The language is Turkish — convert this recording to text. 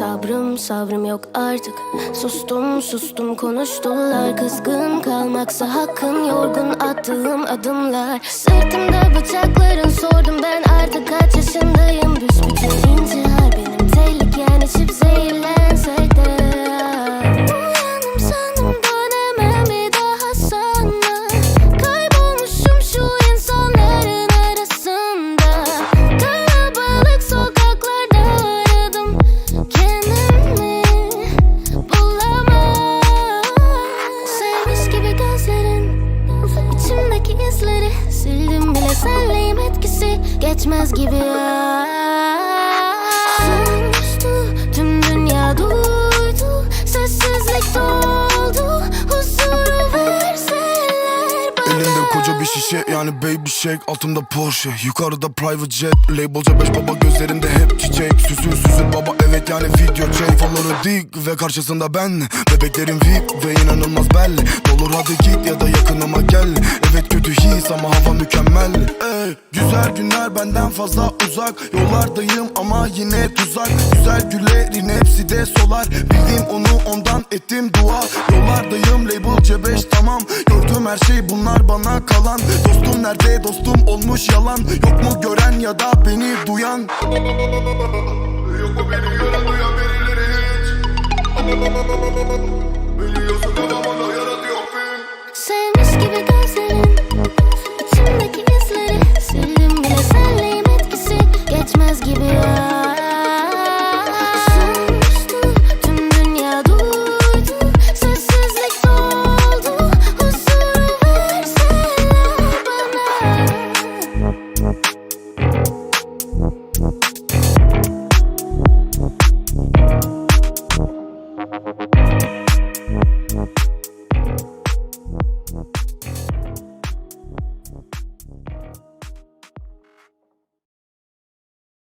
Sabrım sabrım yok artık. Sustum sustum konuştular. Kızgın kalmaksa hakkın Yorgun attığım adımlar. Sırtımda bıçakların sordum senleyim etkisi? Geçmez gibi ya. Sustu tüm dünya duydu. Sessizlik doldu bir şişe yani baby shake Altımda Porsche. Yukarıda private jet Labelca beş baba gözlerinde hep çiçek. Süsün süsün baba evet yani video çek. Kafaları dik ve karşısında ben. Bebeklerin VIP ve inanılmaz belli Olur hadi git ya da yakınıma gel. Evet kötü his ama hava mükemmel. Ey, Güzel günler benden fazla uzak. Yollardayım ama yine tuzak. Güzel güllerin hepsi de solar. Bildiğim onu ondan ettim dua. Yollardayım label C5 tamam Gördüğüm her şey bunlar bana kalan. Dostum nerede? Dostum olmuş yalan. Yok mu gören ya da beni duyan? Yok mu beni gören duyan birileri hiç